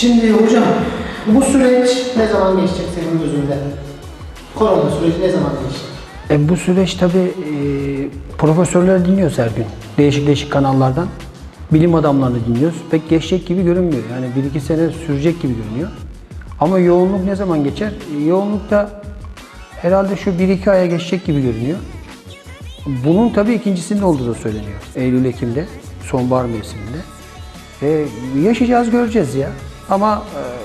Şimdi hocam bu süreç ne zaman geçecek senin gözünde? Korona süreci ne zaman geçecek? E, bu süreç tabii e, profesörleri dinliyoruz her gün. Değişik değişik kanallardan. Bilim adamlarını dinliyoruz. Pek geçecek gibi görünmüyor. Yani bir iki sene sürecek gibi görünüyor. Ama yoğunluk ne zaman geçer? E, yoğunluk da herhalde şu bir iki aya geçecek gibi görünüyor. Bunun tabii ikincisinin olduğu da söyleniyor. Eylül-Ekim'de, sonbahar mevsiminde. E, yaşayacağız, göreceğiz ya. Ama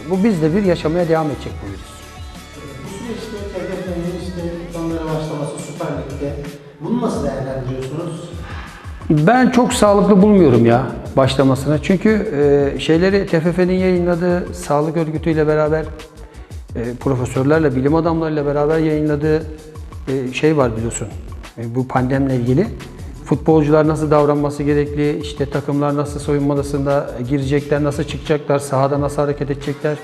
e, bu bizde bir yaşamaya devam edecek bu virüs. Bu süreçte TFF'nin işte ekranlara başlaması Süper Lig'de bunu nasıl değerlendiriyorsunuz? Ben çok sağlıklı bulmuyorum ya başlamasına. Çünkü e, şeyleri TFF'nin yayınladığı sağlık örgütüyle beraber e, profesörlerle, bilim adamlarıyla beraber yayınladığı e, şey var biliyorsun. E, bu pandemle ilgili. Futbolcular nasıl davranması gerekli, işte takımlar nasıl soyunma odasında girecekler, nasıl çıkacaklar, sahada nasıl hareket edecekler.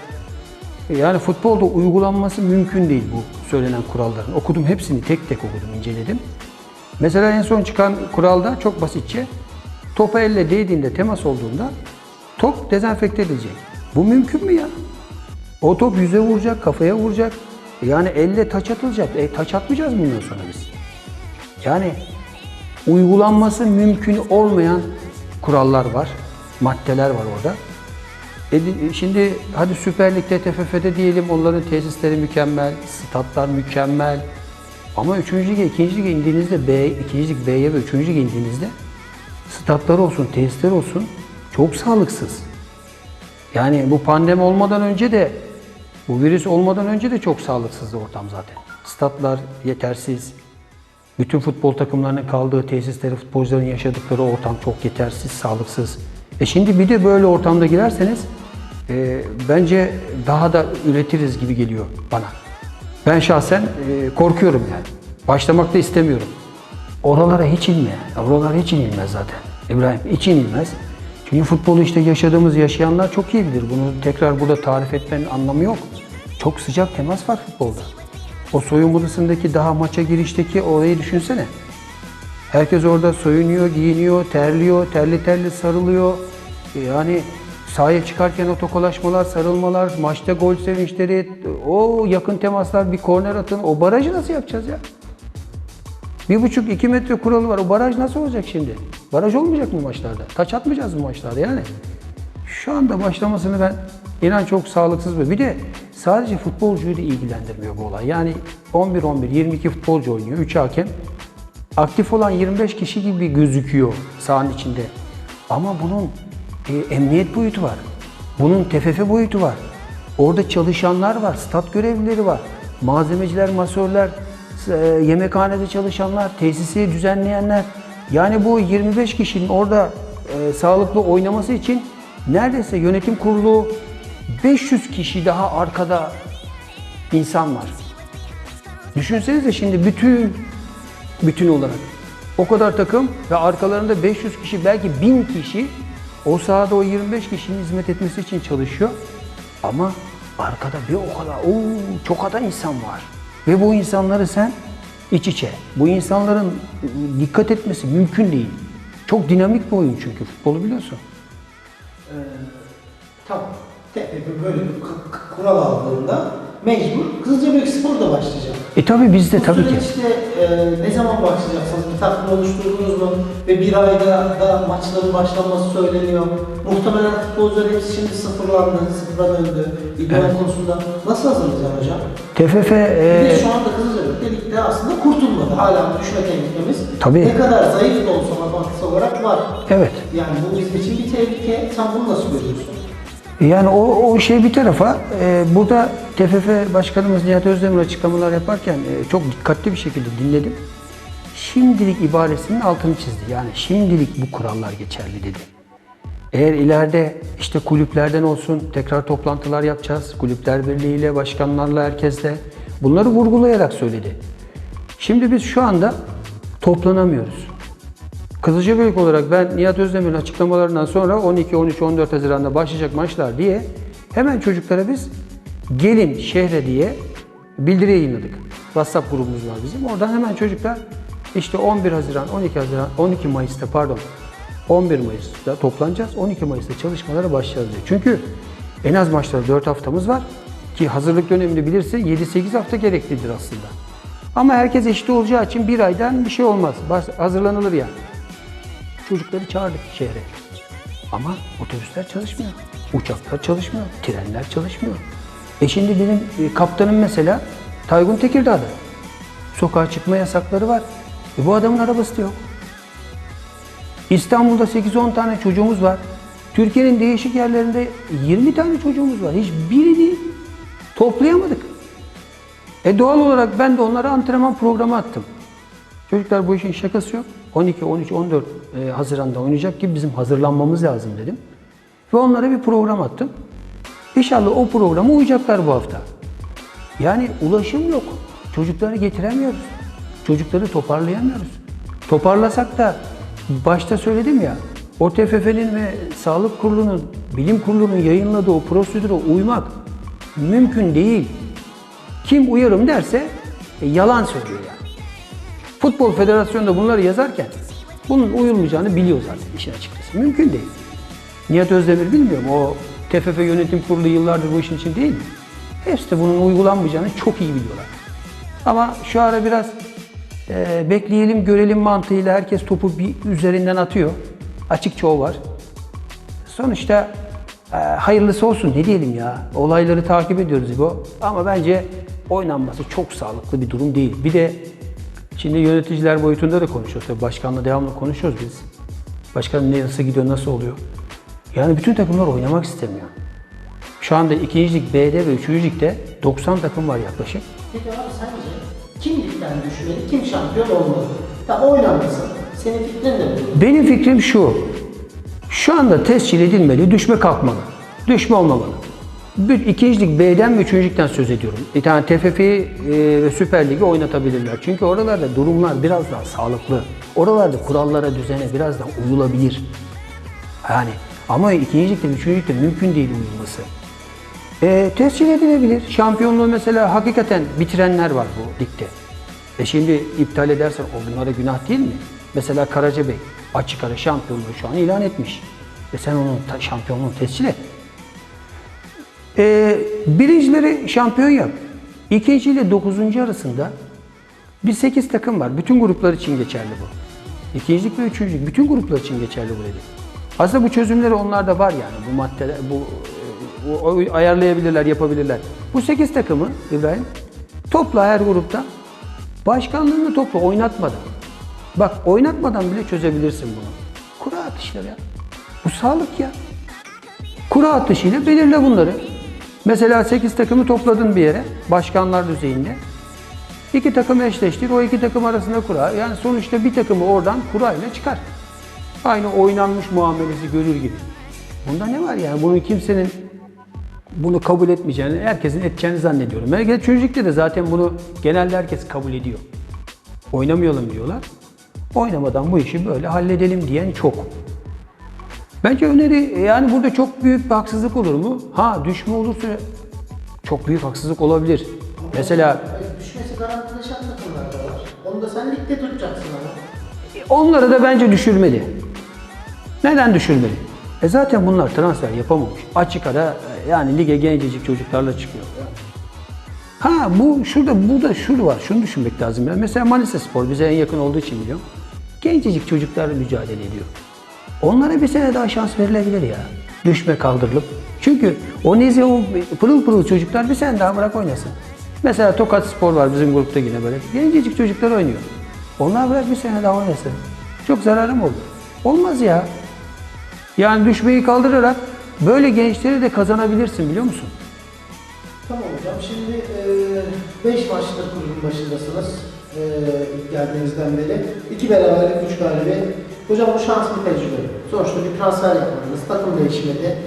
Yani futbolda uygulanması mümkün değil bu söylenen kuralların. Okudum hepsini tek tek okudum, inceledim. Mesela en son çıkan kuralda çok basitçe topa elle değdiğinde, temas olduğunda top dezenfekte edilecek. Bu mümkün mü ya? O top yüze vuracak, kafaya vuracak. Yani elle taç atılacak. E taç atmayacağız mı bundan sonra biz? Yani uygulanması mümkün olmayan kurallar var, maddeler var orada. E, di- şimdi hadi Süper Lig'de, TFF'de diyelim onların tesisleri mükemmel, statlar mükemmel. Ama 3. lige, 2. lige indiğinizde B, 2. lig B'ye ve 3. lige indiğinizde statlar olsun, tesisler olsun çok sağlıksız. Yani bu pandemi olmadan önce de bu virüs olmadan önce de çok sağlıksızdı ortam zaten. Statlar yetersiz. Bütün futbol takımlarının kaldığı tesisleri, futbolcuların yaşadıkları ortam çok yetersiz, sağlıksız. E şimdi bir de böyle ortamda girerseniz e, bence daha da üretiriz gibi geliyor bana. Ben şahsen e, korkuyorum yani. Başlamak da istemiyorum. Oralara hiç inme. Oralara hiç inilmez zaten. İbrahim hiç inilmez. Çünkü futbolu işte yaşadığımız yaşayanlar çok iyi bilir. Bunu tekrar burada tarif etmenin anlamı yok. Çok sıcak temas var futbolda. O soyunma odasındaki daha maça girişteki orayı düşünsene. Herkes orada soyunuyor, giyiniyor, terliyor, terli terli sarılıyor. E, Yani sahaya çıkarken o tokalaşmalar, sarılmalar, maçta gol sevinçleri, o yakın temaslar, bir korner atın. O barajı nasıl yapacağız ya? Bir buçuk iki metre kuralı var. O baraj nasıl olacak şimdi? Baraj olmayacak mı maçlarda? Taç atmayacağız mı maçlarda yani? Şu anda başlamasını ben inan çok sağlıksız bir. Bir de sadece futbolcuyu da ilgilendirmiyor bu olay. Yani 11-11, 22 futbolcu oynuyor, 3 hakem. Aktif olan 25 kişi gibi gözüküyor sahanın içinde. Ama bunun e, emniyet boyutu var. Bunun TFF boyutu var. Orada çalışanlar var, stat görevlileri var. Malzemeciler, masörler, e, yemekhanede çalışanlar, tesisi düzenleyenler. Yani bu 25 kişinin orada e, sağlıklı oynaması için neredeyse yönetim kurulu 500 kişi daha arkada insan var. Düşünsenize şimdi bütün bütün olarak o kadar takım ve arkalarında 500 kişi belki 1000 kişi o sahada o 25 kişinin hizmet etmesi için çalışıyor. Ama arkada bir o kadar o çok kadar insan var. Ve bu insanları sen iç içe. Bu insanların dikkat etmesi mümkün değil. Çok dinamik bir oyun çünkü futbolu biliyorsun. Tamam. TFF böyle bir kural aldığında mecbur Kızılcabek Spor da başlayacak. E tabi bizde tabii ki. süreçte e, ne zaman başlayacaksınız? Bir takvim oluşturdunuz mu? Ve bir ayda da maçların başlanması söyleniyor. Muhtemelen futbolcular hepsi şimdi sıfırlandı, sıfıra döndü. İdman Evet. konusunda nasıl hazırlayacaksın hocam? TFF Bir e, de şu anda Kızılcabek ligde aslında kurtulmadı. Hala düşme tehlikemiz. Tabii. Ne kadar zayıf da olsa matematiksel olarak var. evet. Yani bu bizim için bir tehlike. Sen bunu nasıl görüyorsun? Yani o, o şey bir tarafa, e, burada TFF Başkanımız Nihat Özdemir açıklamalar yaparken e, çok dikkatli bir şekilde dinledim. Şimdilik ibaresinin altını çizdi. Yani şimdilik bu kurallar geçerli dedi. Eğer ileride işte kulüplerden olsun tekrar toplantılar yapacağız. Kulüpler birliğiyle, başkanlarla, herkesle bunları vurgulayarak söyledi. Şimdi biz şu anda toplanamıyoruz. Kızılcabeylik olarak ben Nihat Özdemir'in açıklamalarından sonra 12, 13, 14 Haziran'da başlayacak maçlar diye hemen çocuklara biz gelin şehre diye bildiri yayınladık. WhatsApp grubumuz var bizim. Oradan hemen çocuklar işte 11 Haziran, 12 Haziran, 12 Mayıs'ta pardon 11 Mayıs'ta toplanacağız. 12 Mayıs'ta çalışmalara başlayacağız diye. Çünkü En az maçlarda 4 haftamız var. Ki hazırlık döneminde bilirse 7-8 hafta gereklidir aslında. Ama herkes eşit olacağı için bir aydan bir şey olmaz. Hazırlanılır ya. Çocukları çağırdık şehre. Ama otobüsler çalışmıyor. Uçaklar çalışmıyor. Trenler çalışmıyor. E şimdi benim e, kaptanım mesela Taygun Tekirdağ'da. Sokağa çıkma yasakları var. E bu adamın arabası da yok. İstanbul'da 8-10 tane çocuğumuz var. Türkiye'nin değişik yerlerinde 20 tane çocuğumuz var. Hiçbirini toplayamadık. E doğal olarak ben de onlara antrenman programı attım. Çocuklar bu işin şakası yok. 12, 13, 14 e, Haziran'da oynayacak gibi bizim hazırlanmamız lazım dedim. Ve onlara bir program attım. İnşallah o programa uyacaklar bu hafta. Yani ulaşım yok. Çocukları getiremiyoruz. Çocukları toparlayamıyoruz. Toparlasak da başta söyledim ya, o TFF'nin ve Sağlık Kurulu'nun, Bilim Kurulu'nun yayınladığı o prosedüre uymak mümkün değil. Kim uyarım derse e, yalan söylüyor yani. Futbol Federasyonu da bunları yazarken bunun uyulmayacağını biliyor zaten işin açıkçası. Mümkün değil. Nihat Özdemir bilmiyorum. O TFF Yönetim Kurulu yıllardır bu işin için değil mi? Hepsi de bunun uygulanmayacağını çok iyi biliyorlar. Ama şu ara biraz e, bekleyelim görelim mantığıyla herkes topu bir üzerinden atıyor. Açıkça o var. Sonuçta e, hayırlısı olsun ne diyelim ya. Olayları takip ediyoruz bu. Ama bence oynanması çok sağlıklı bir durum değil. Bir de şimdi yöneticiler boyutunda da konuşuyoruz. Tabii başkanla devamlı konuşuyoruz biz. Başkan ne nasıl gidiyor, nasıl oluyor? Yani bütün takımlar oynamak istemiyor. Şu anda 2. lig B'de ve 3. ligde 90 takım var yaklaşık. Peki abi sence kim ligden düşmeli, kim şampiyon olmalı? Tamam oynamasın. Senin fikrin ne? Benim fikrim şu. Şu anda tescil edilmeli, düşme kalkmalı. Düşme olmamalı. Bir, ikinci lig B'den ve üçüncü ligden söz ediyorum. Bir tane TFF'yi e, ve Süper Lig'i oynatabilirler. Çünkü oralarda durumlar biraz daha sağlıklı. Oralarda kurallara, düzene biraz daha uyulabilir. Yani ama ikinci ligde, üçüncü ligde mümkün değil uyulması. E, tescil edilebilir. Şampiyonluğu mesela hakikaten bitirenler var bu ligde. E şimdi iptal edersen o bunlara günah değil mi? Mesela Karacabey açık ara şampiyonluğu şu an ilan etmiş. E sen onun şampiyonluğunu tescil et. E, birincileri şampiyon yap. İkinci ile dokuzuncu arasında bir sekiz takım var. Bütün gruplar için geçerli bu. İkincilik ve üçüncülük bütün gruplar için geçerli bu dedi. Aslında bu çözümleri onlarda var yani. Bu maddeler, bu, e, bu o- ayarlayabilirler, yapabilirler. Bu sekiz takımı İbrahim topla her grupta. Başkanlığını topla oynatmadan. Bak oynatmadan bile çözebilirsin bunu. Kura atışları ya. Bu sağlık ya. Kura atışıyla belirle bunları. Mesela 8 takımı topladın bir yere, başkanlar düzeyinde. İki takım eşleştir, o iki takım arasında kura. Yani sonuçta bir takımı oradan kurayla çıkar. Aynı oynanmış muamelesi görür gibi. Bunda ne var yani? Bunun kimsenin bunu kabul etmeyeceğini, herkesin edeceğini zannediyorum. Belki çocukta de zaten bunu genelde herkes kabul ediyor. Oynamayalım diyorlar. Oynamadan bu işi böyle halledelim diyen çok. Bence öneri yani burada çok büyük bir haksızlık olur mu? Ha düşme olursa çok büyük haksızlık olabilir. Mesela Hayır, düşmesi garantileşen takımlar da var. Onu da sen ligde tutacaksın ama. onları da bence düşürmeli. Neden düşürmeli? E zaten bunlar transfer yapamamış. Açık ara e, yani lige gencecik çocuklarla çıkıyor. Ha bu şurada burada şurada var. Şunu düşünmek lazım. ya. Mesela Manisa Spor bize en yakın olduğu için biliyorum. Gencecik çocuklarla mücadele ediyor. Onlara bir sene daha şans verilebilir ya. Düşme kaldırılıp. Çünkü o nezi o pırıl pırıl çocuklar bir sene daha bırak oynasın. Mesela Tokat Spor var bizim grupta yine böyle. Gencecik çocuklar oynuyor. Onlar bırak bir sene daha oynasın. Çok zararı mı olur? Olmaz ya. Yani düşmeyi kaldırarak böyle gençleri de kazanabilirsin biliyor musun? Tamam hocam. Şimdi 5 maçta kulübün başındasınız. E, geldiğinizden beri. 2 beraberlik, 3 galibiyet. Hocam bu şans bir tecrübe. Sonuçta bir transfer yapmadınız. Takım değişmedi.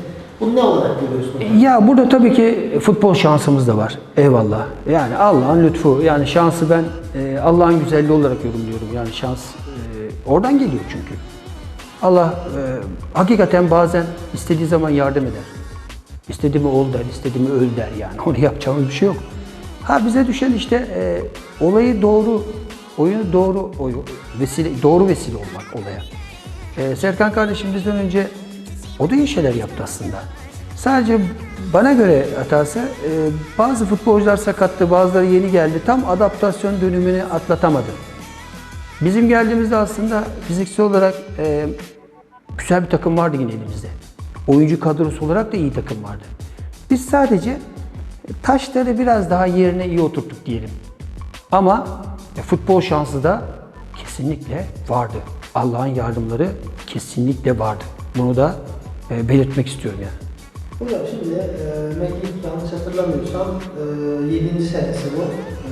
Bunu ne olarak görüyorsun hocam? Ya burada tabii ki futbol şansımız da var. Eyvallah. Yani Allah'ın lütfu. Yani şansı ben e, Allah'ın güzelliği olarak yorumluyorum. Yani şans e, oradan geliyor çünkü. Allah e, hakikaten bazen istediği zaman yardım eder. İstediğimi ol der, istediğimi öl der yani. Onu yapacağımız bir şey yok. Ha bize düşen işte e, olayı doğru, oyunu doğru, oyu, vesile, doğru vesile olmak olaya. E, Serkan kardeşim bizden önce o da iyi şeyler yaptı aslında. Sadece bana göre hatası e, bazı futbolcular sakattı, bazıları yeni geldi. Tam adaptasyon dönümünü atlatamadı. Bizim geldiğimizde aslında fiziksel olarak e, güzel bir takım vardı yine elimizde. Oyuncu kadrosu olarak da iyi takım vardı. Biz sadece taşları biraz daha yerine iyi oturttuk diyelim. Ama e, futbol şansı da kesinlikle vardı. Allah'ın yardımları kesinlikle vardı. Bunu da e, belirtmek istiyorum yani. Hocam şimdi e, Meklik yanlış hatırlamıyorsam e, 7. senesi bu.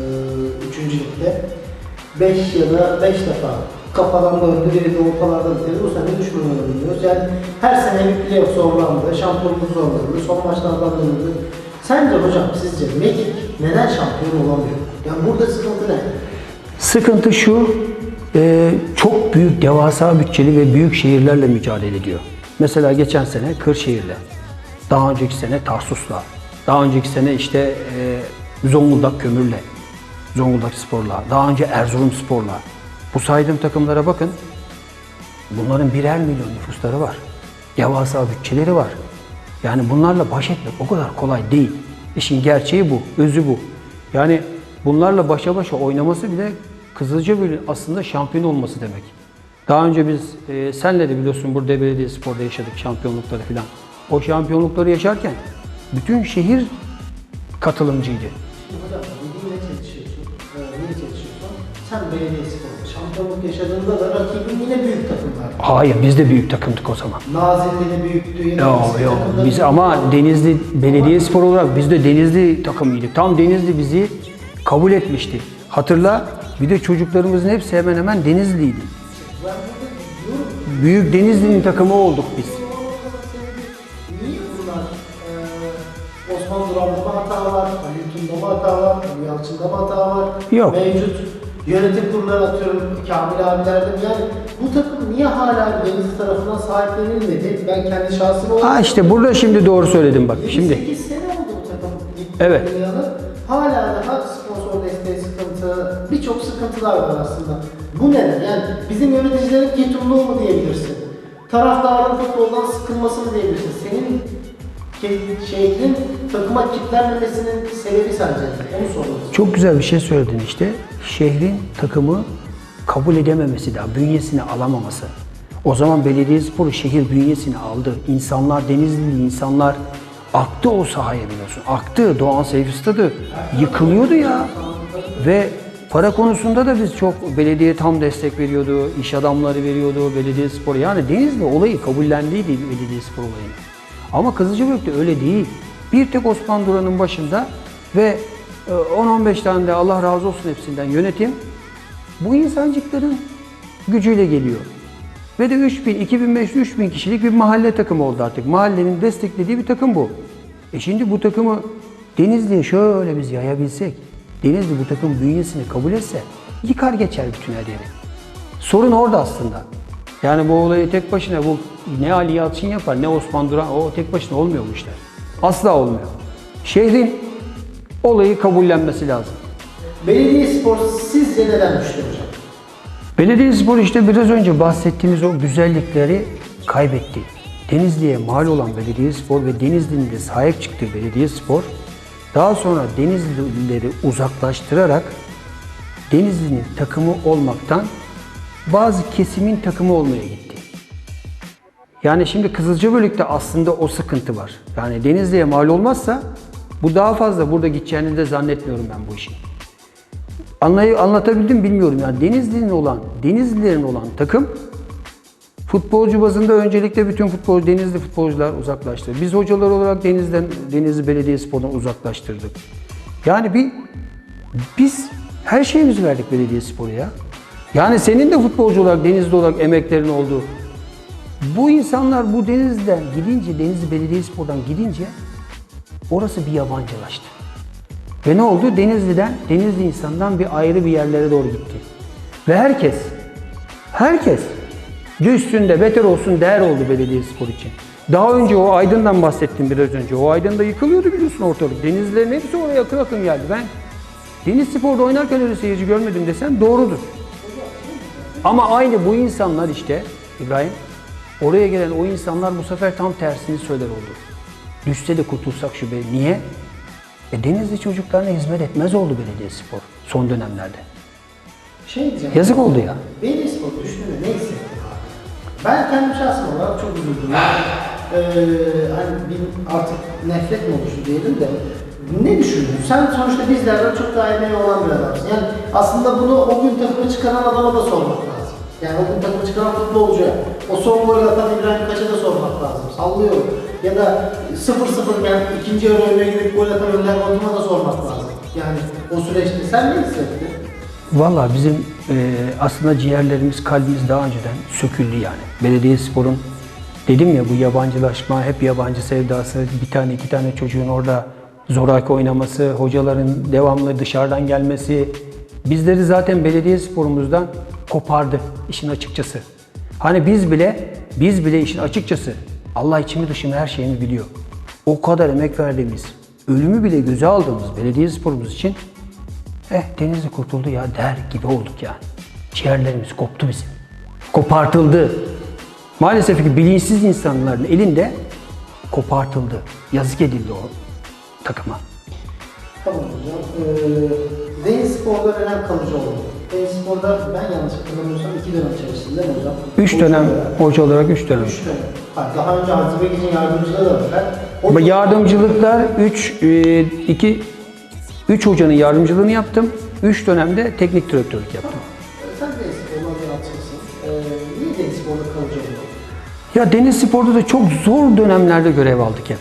E, 3. ligde. 5 ya da 5 defa kafadan döndü, biri de ortalardan bitirdi. Bu sene düşmemeli biliyoruz. Yani her sene bir playoff zorlandı, şampiyonluk zorlandı, son maçlardan dönüldü. Sence hocam sizce Meklik neden şampiyon olamıyor? Yani burada sıkıntı ne? Sıkıntı şu, e, çok büyük, devasa bütçeli ve büyük şehirlerle mücadele ediyor. Mesela geçen sene Kırşehir'le, daha önceki sene Tarsus'la, daha önceki sene işte e, Zonguldak Kömür'le, Zonguldak Spor'la, daha önce Erzurum Spor'la. Bu saydığım takımlara bakın, bunların birer milyon nüfusları var. Devasa bütçeleri var. Yani bunlarla baş etmek o kadar kolay değil. İşin gerçeği bu, özü bu. Yani bunlarla başa başa oynaması bile Kızılcabeylik'in aslında şampiyon olması demek. Daha önce biz e, senle de biliyorsun burada Belediyespor'da yaşadık şampiyonlukları falan. O şampiyonlukları yaşarken bütün şehir katılımcıydı. Hocam dediğinle çelişiyorsun. Ee, niye çelişiyorsun? Sen belediye sporunda şampiyonluk yaşadığında da rakibin yine büyük takımlar. Hayır biz de büyük takımdık o zaman. Nazilli de büyüktü. Yine Yok yok. Biz ama Denizli Belediyespor olarak biz de Denizli takımıydık. Tam Denizli bizi kabul etmişti. Hatırla bir de çocuklarımızın hepsi hemen hemen Denizliydi. Büyük Denizli'nin takımı olduk biz. E, Osman Duran'da mı hata var, Ali Tun'da mı hata var, Ali Yalçın'da mı hata var? Yok. Mevcut yönetim kurulları atıyorum Kamil abilerde? Yani bu takım niye hala Denizli tarafından sahiplenilmedi? Ben kendi şahsım olarak... Ha işte burada şimdi doğru söyledim bak. Şimdi 8 sene oldu bu takım. Evet. Hala daha sıkıntılar var aslında. Bu neden? Yani bizim yöneticilerin ketumluğu mu diyebilirsin? Taraftarın futboldan sıkılması mı diyebilirsin? Senin şehrin takıma kitlenmemesinin sebebi sence? Onu soruyoruz. çok güzel bir şey söyledin işte. Şehrin takımı kabul edememesi daha, bünyesine alamaması. O zaman Belediyespor'u şehir bünyesine aldı. İnsanlar, Denizli insanlar aktı o sahaya biliyorsun. Aktı. Doğan Seyfi Stadı yıkılıyordu ya. Ve para konusunda da biz çok belediye tam destek veriyordu. iş adamları veriyordu Belediyespor. Yani Denizli olayı kabullendiydi Belediyespor olayını. Ama Kızılcabeylik'te öyle değil. Bir tek Osman Duran'ın başında ve e, 10-15 tane de Allah razı olsun hepsinden yönetim bu insancıkların gücüyle geliyor. Ve de 3000, 2500, 3000 kişilik bir mahalle takımı oldu artık. Mahallenin desteklediği bir takım bu. E şimdi bu takımı Denizli'ye şöyle biz yayabilsek, Denizli bu takım bünyesini kabul etse yıkar geçer bütün her yeri. Sorun orada aslında. Yani bu olayı tek başına bu ne Ali Yalçın yapar ne Osman Duran o tek başına olmuyor bu işler. Asla olmuyor. Şehrin olayı kabullenmesi lazım. Belediye spor sizce neden düştü hocam? Belediyespor işte biraz önce bahsettiğimiz o güzellikleri kaybetti. Denizli'ye mal olan Belediyespor ve Denizli'nin de sahip çıktığı Belediyespor daha sonra Denizlileri uzaklaştırarak Denizli'nin takımı olmaktan bazı kesimin takımı olmaya gitti. Yani şimdi Kızılcabölük'te aslında o sıkıntı var. Yani Denizli'ye mal olmazsa bu daha fazla burada gideceğini de zannetmiyorum ben bu işin. Anlayı anlatabildim bilmiyorum yani Denizli'nin olan, Denizlilerin olan takım futbolcu bazında öncelikle bütün futbol Denizli futbolcular uzaklaştı. Biz hocalar olarak Denizli'den Denizli Belediyespor'dan uzaklaştırdık. Yani bir biz her şeyimizi verdik Belediyespor'a ya. Yani senin de futbolcu olarak Denizli olarak emeklerin oldu. Bu insanlar bu Denizli'den gidince, Denizli Belediyespor'dan gidince orası bir yabancılaştı. Ve ne oldu? Denizli'den, Denizli insandan bir ayrı bir yerlere doğru gitti. Ve herkes, herkes üstünde beter olsun değer oldu Belediyespor için. Daha önce o Aydın'dan bahsettim biraz önce. O Aydın'da yıkılıyordu biliyorsun ortalık. Denizlilerin hepsi oraya akın akın geldi. Ben Deniz Spor'da oynarken öyle seyirci görmedim desem doğrudur. Ama aynı bu insanlar işte İbrahim, oraya gelen o insanlar bu sefer tam tersini söyler oldu. Düşse de kurtulsak şu be. Niye? E Denizli çocuklarına hizmet etmez oldu Belediyespor son dönemlerde. Şey diyeceğim. Yazık oldu ya. Belediye spor düştüğünde ne hissettin abi? Ben kendim şahsım olarak çok üzüldüm. Yani, eee, hani bir artık nefret mi oluştu diyelim de ne düşündün? Sen sonuçta bizlerden çok daha emeği olan bir adamsın. Yani aslında bunu o gün takımı çıkaran adama da sormak lazım. Yani o gün takımı çıkaran futbolcuya, o son golü atan İbrahim Kaç'a da sormak lazım. Sallıyorum. Ya da 0-0 iken ikinci yarı önüne girip gol atan Önder Batum'a da sormak lazım. Yani o süreçte sen ne hissettin? Valla bizim e, aslında ciğerlerimiz, kalbimiz daha önceden söküldü yani. Belediyespor'un dedim ya bu yabancılaşma, hep yabancı sevdası, bir tane iki tane çocuğun orada zoraki oynaması, hocaların devamlı dışarıdan gelmesi bizleri zaten belediyesporumuzdan kopardı işin açıkçası. Hani biz bile, biz bile işin açıkçası Allah içimi dışımı her şeyimi biliyor. O kadar emek verdiğimiz, ölümü bile göze aldığımız belediyesporumuz için Eh Denizli kurtuldu ya der gibi olduk yani. Ciğerlerimiz koptu bizim. Kopartıldı. Maalesef ki bilinçsiz insanların elinde kopartıldı. Yazık edildi o takıma. Tamam hocam. Ee, Deniz Spor'da önem kalıcı oldu. Deniz Spor'da ben yanlış hatırlamıyorsam iki dönem değil mi hocam? Üç Hoca dönem olarak. hoca olarak üç dönem. Üç dönem. Ha, daha önce Hazım Bekir'in yardımcılığı da var. Yardımcılıklar 3 2 3 hocanın yardımcılığını yaptım. 3 dönemde teknik direktörlük yaptım. Sen Deniz Spor'da anlatırsın. Ee, niye Deniz Spor'da kalıcı? Ya Deniz Spor'da da çok zor dönemlerde görev aldık hep.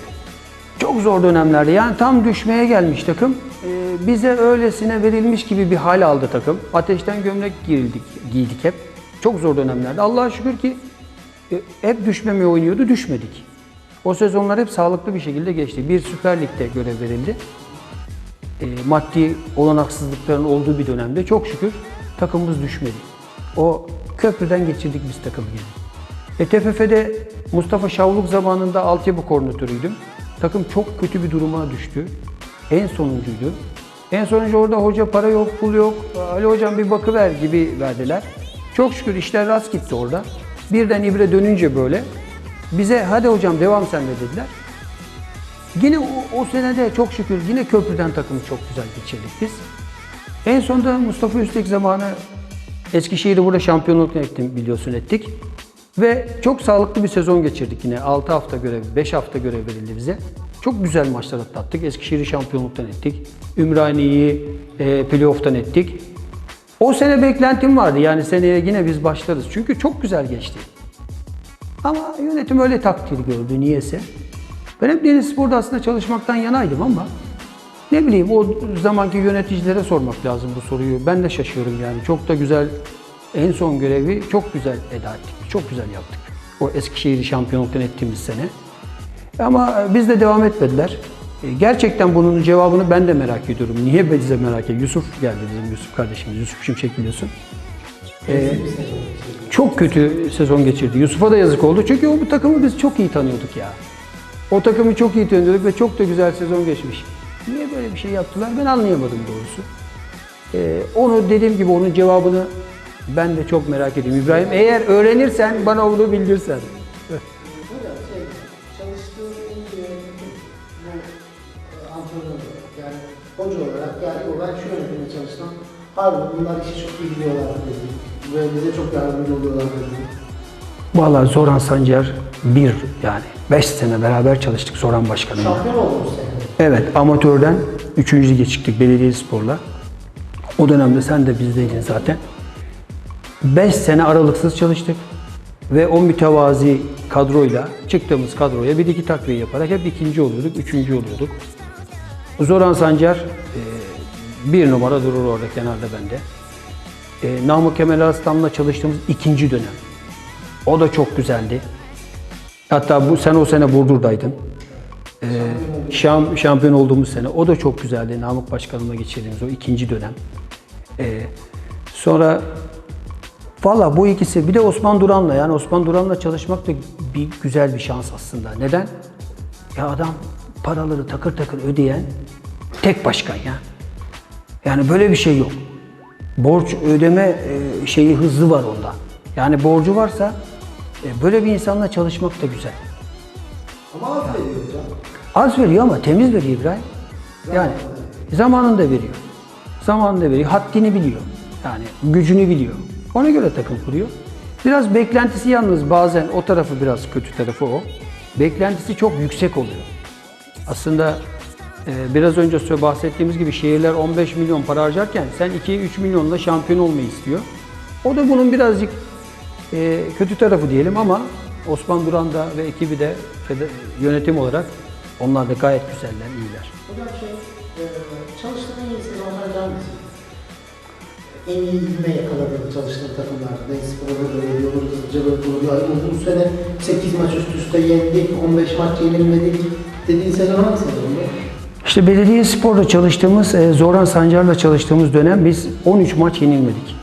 Çok zor dönemlerde. Yani tam düşmeye gelmiş takım. Ee, bize öylesine verilmiş gibi bir hal aldı takım. Ateşten gömlek giyildik, giydik hep. Çok zor dönemlerde. Allah'a şükür ki e, hep düşmemeye oynuyordu, düşmedik. O sezonlar hep sağlıklı bir şekilde geçti. Bir Süper Lig'de görev verildi. E, maddi olanaksızlıkların olduğu bir dönemde çok şükür takımımız düşmedi. O köprüden geçirdik biz takımı geri. E, TFF'de Mustafa Şavluk zamanında altyapı koordinatörüydüm. Takım çok kötü bir duruma düştü. En sonuncuydu. En sonuncu orada hoca para yok, pul yok. Ali hocam bir bakıver gibi verdiler. Çok şükür işler rast gitti orada. Birden ibre dönünce böyle bize hadi hocam devam sen de dediler. Yine o, o senede çok şükür yine köprüden takımı çok güzel geçirdik biz. En sonunda Mustafa Üstek zamanı Eskişehir'i burada şampiyonluk ettim biliyorsun ettik. Ve çok sağlıklı bir sezon geçirdik yine. 6 hafta görev, 5 hafta görev verildi bize. Çok güzel maçlar atlattık. Eskişehir'i şampiyonluktan ettik. Ümraniye'yi e, playoff'tan ettik. O sene beklentim vardı. Yani seneye yine biz başlarız. Çünkü çok güzel geçti. Ama yönetim öyle takdir gördü niyeyse. Ben hep Deniz Spor'da aslında çalışmaktan yanaydım ama ne bileyim o zamanki yöneticilere sormak lazım bu soruyu. Ben de şaşıyorum yani. Çok da güzel en son görevi çok güzel eda ettik. Çok güzel yaptık. O Eskişehir'i şampiyonluktan ettiğimiz sene. Ama biz de devam etmediler. E, Gerçekten bunun cevabını ben de merak ediyorum. Niye bize merak ediyor? Yusuf geldi bizim Yusuf kardeşimiz. Yusuf Şimşek biliyorsun. E, çok kötü sezon geçirdi. Yusuf'a da yazık oldu. Çünkü o bu takımı biz çok iyi tanıyorduk ya. O takımı çok iyi tanıyorduk ve çok da güzel sezon geçmiş. Niye böyle bir şey yaptılar ben anlayamadım doğrusu. Ee, onu dediğim gibi onun cevabını ben de çok merak ediyorum. İbrahim eğer öğrenirsen bana onu bildirsen. Hoca olarak yani o ben şu yönetimde çalıştım. Harbi bunlar işi çok iyi biliyorlar dedi. Ve bize çok yardımcı oluyorlar dedi. Vallahi Zoran Sancar bir yani 5 sene beraber çalıştık Zoran Başkanımla. Şampiyon oldunuz sene. Evet, amatörden 3. lige çıktık Belediyespor'la. O dönemde sen de bizdeydin zaten. 5 sene aralıksız çalıştık. Ve o mütevazi kadroyla, çıktığımız kadroya bir iki takviye yaparak hep ikinci oluyorduk, üçüncü oluyorduk. Zoran Sancar e, bir numara durur orada kenarda bende. E, Namık Kemal Arslan'la çalıştığımız ikinci dönem. O da çok güzeldi. Hatta bu sen o sene Burdur'daydın. Ee, şam, şampiyon olduğumuz sene. O da çok güzeldi. Namık Başkanım'la geçirdiğimiz o ikinci dönem. Ee, sonra valla bu ikisi bir de Osman Duran'la yani Osman Duran'la çalışmak da bir güzel bir şans aslında. Neden? Ya adam paraları takır takır ödeyen tek başkan ya. Yani böyle bir şey yok. Borç ödeme e, şeyi hızlı var onda. Yani borcu varsa e, böyle bir insanla çalışmak da güzel. Ama affediyor hocam. Az veriyor ama temiz veriyor İbrahim. Yani zamanında veriyor. Zamanında veriyor. Haddini biliyor. Yani gücünü biliyor. Ona göre takım kuruyor. Biraz beklentisi yalnız bazen o tarafı biraz kötü tarafı o. Beklentisi çok yüksek oluyor. Aslında e, biraz önce sö- bahsettiğimiz gibi şehirler 15 milyon para harcarken sen 2-3 milyonla şampiyon olmayı istiyor. O da bunun birazcık e, kötü tarafı diyelim ama Osman Duran da ve ekibi de yönetim olarak onlar da gayet güzeller, iyiler. Hocam şey, e, çalıştığın hangisi? En iyi ilme yakaladığın çalıştığın takımlar. Neyse burada da. Ay bu sene 8 maç üst üste yendik, 15 maç yenilmedik dediğin sezon hangi sezondu? İşte belediye sporda çalıştığımız, e, Zoran Sancar'la çalıştığımız dönem biz 13 maç yenilmedik.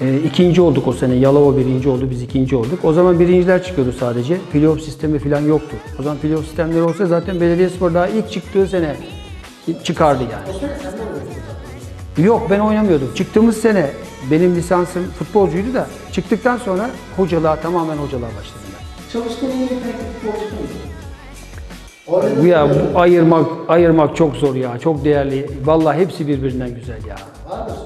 E, ikinci olduk o sene. Yalova birinci oldu, biz ikinci olduk. O zaman birinciler çıkıyordu sadece. Playoff sistemi falan yoktu. O zaman playoff sistemleri olsa zaten belediye spor daha ilk çıktığı sene çıkardı yani. Yok ben oynamıyordum. Çıktığımız sene benim lisansım futbolcuydu da çıktıktan sonra hocalığa tamamen hocalığa başladım ben. Çalıştığın en iyi futbolcu Bu ya bu ayırmak ayırmak çok zor ya. Çok değerli. Vallahi hepsi birbirinden güzel ya. Var da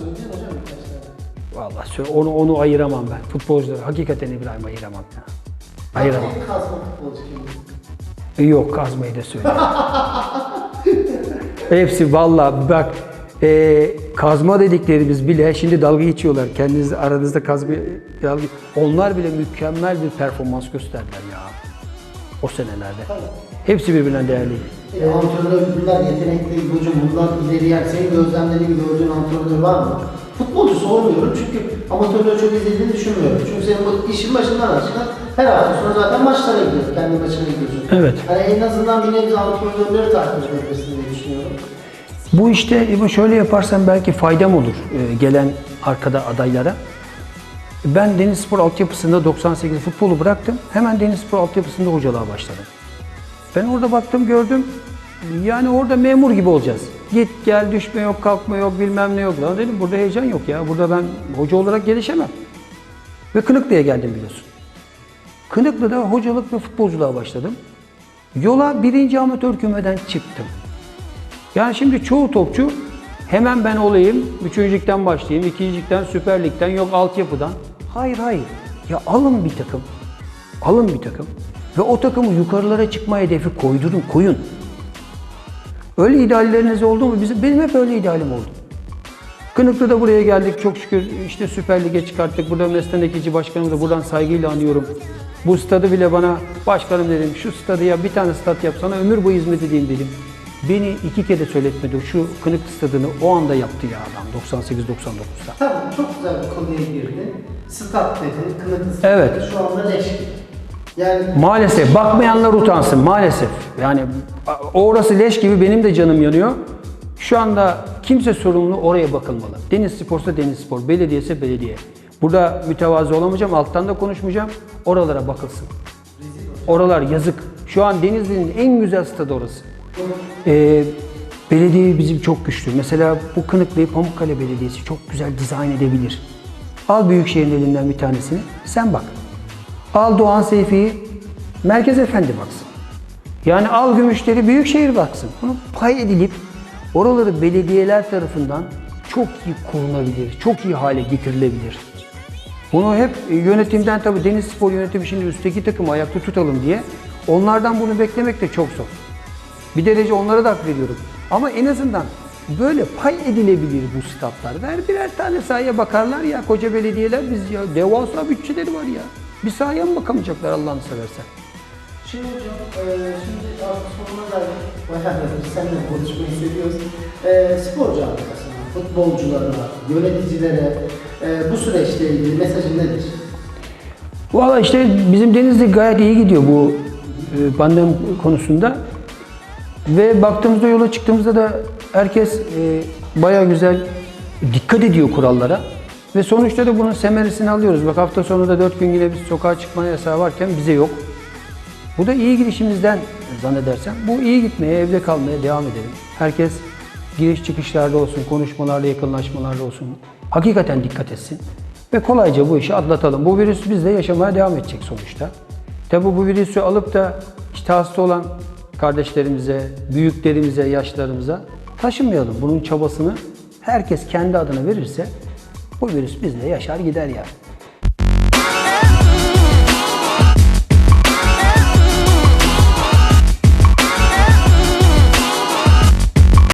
Vallahi onu onu ayıramam ben. Futbolcuları hakikaten İbrahim ayıramam ya. Ayıramam. Kazma futbolcu? Yok kazmayı da söyle. Hepsi vallahi bak e, kazma dediklerimiz bile şimdi dalga geçiyorlar. Kendiniz aranızda kazma dalga onlar bile mükemmel bir performans gösterdiler ya. O senelerde. Hepsi birbirinden değerli. E, antrenör bunlar yetenekli hocam bundan ileri yer. Senin gözlemlediğin gördüğün antrenör var mı? Futbolcu sormuyorum çünkü amatörleri çok izlediğini düşünmüyorum. Çünkü senin bu işin başından aşkına her hafta sonra zaten maçlara gidiyorsun. Kendi maçına gidiyorsun. Evet. Hani en azından bir nevi antrenörleri takip edebilirsin diye düşünüyorum. Bu işte İbo şöyle yaparsan belki faydam olur e, gelen arkada adaylara. Ben Denizspor altyapısında 98 futbolu bıraktım. Hemen Denizspor altyapısında hocalığa başladım. Ben orada baktım gördüm. Yani orada memur gibi olacağız. Git gel düşme yok kalkma yok bilmem ne yok. Lan dedim burada heyecan yok ya. Burada ben hoca olarak gelişemem. Ve Kınıklı'ya geldim biliyorsun. Kınıklı'da hocalık ve futbolculuğa başladım. Yola birinci amatör kümeden çıktım. Yani şimdi çoğu topçu hemen ben olayım, üçüncülükten başlayayım, ikincilikten, süper ligden, yok altyapıdan. Hayır hayır. Ya alın bir takım. Alın bir takım. Ve o takımı yukarılara çıkma hedefi koydurun, koyun. Öyle idealleriniz oldu mu? Bizim, benim hep öyle idealim oldu. Kınıklı'da buraya geldik çok şükür işte Süper Lig'e çıkarttık. Burada Meslen Ekici Başkanımı da buradan saygıyla anıyorum. Bu stadı bile bana başkanım dedim şu stadı ya bir tane stat yapsana ömür boyu hizmet edeyim dedim. Beni iki kere söyletmedi. Şu Kınıklı stadını o anda yaptı ya adam 98-99'da. Tamam çok güzel bir konuya girdin. Stat dedin, kılıklı stat Evet. dedin. Şu anda leş. Yani Maalesef bakmayanlar utansın maalesef. Yani orası leş gibi benim de canım yanıyor. Şu anda kimse sorumlu oraya bakılmalı. Deniz Spor'sa Deniz Spor, belediyese belediye. Burada mütevazı olamayacağım, alttan da konuşmayacağım. Oralara bakılsın. Oralar yazık. Şu an Denizli'nin en güzel stadı orası. Ee, belediye bizim çok güçlü. Mesela bu Kınıklı'yı Pamukkale Belediyesi çok güzel dizayn edebilir. Al Büyükşehir'in elinden bir tanesini, sen bak. Al Doğan Seyfi'yi, Merkez Efendi baksın. Yani al Gümüşleri Büyükşehir baksın. Bunu pay edilip oraları belediyeler tarafından çok iyi korunabilir, çok iyi hale getirilebilir. Bunu hep e, yönetimden tabii Deniz Spor yönetimi şimdi üstteki takımı ayakta tutalım diye onlardan bunu beklemek de çok zor. Bir derece onlara da hak veriyorum. Ama en azından böyle pay edilebilir bu statlar. Ver birer tane sahaya bakarlar ya koca belediyeler biz ya devasa bütçeleri var ya. Bir sahaya mı bakamayacaklar Allah'ını seversen? Şimdi hocam, e, şimdi artık sonuna geldik. Bayağı da biz seninle konuşmayı seviyoruz. E, spor camiasına, futbolculara, yöneticilere e, bu süreçle ilgili mesajın nedir? Valla işte bizim Denizli gayet iyi gidiyor bu e, pandemi konusunda. Ve baktığımızda yola çıktığımızda da herkes e, baya güzel dikkat ediyor kurallara. Ve sonuçta da bunun semeresini alıyoruz. Bak hafta sonu da 4 gün yine biz sokağa çıkma yasağı varken bize yok. Bu da iyi gidişimizden zannedersem. Bu iyi gitmeye, evde kalmaya devam edelim. Herkes giriş çıkışlarda olsun, konuşmalarda, yakınlaşmalarda olsun. Hakikaten dikkat etsin. Ve kolayca bu işi atlatalım. Bu virüs bizde yaşamaya devam edecek sonuçta. Tabi bu virüsü alıp da işte hasta olan kardeşlerimize, büyüklerimize, yaşlarımıza taşımayalım. Bunun çabasını herkes kendi adına verirse bu virüs bizle yaşar gider yani.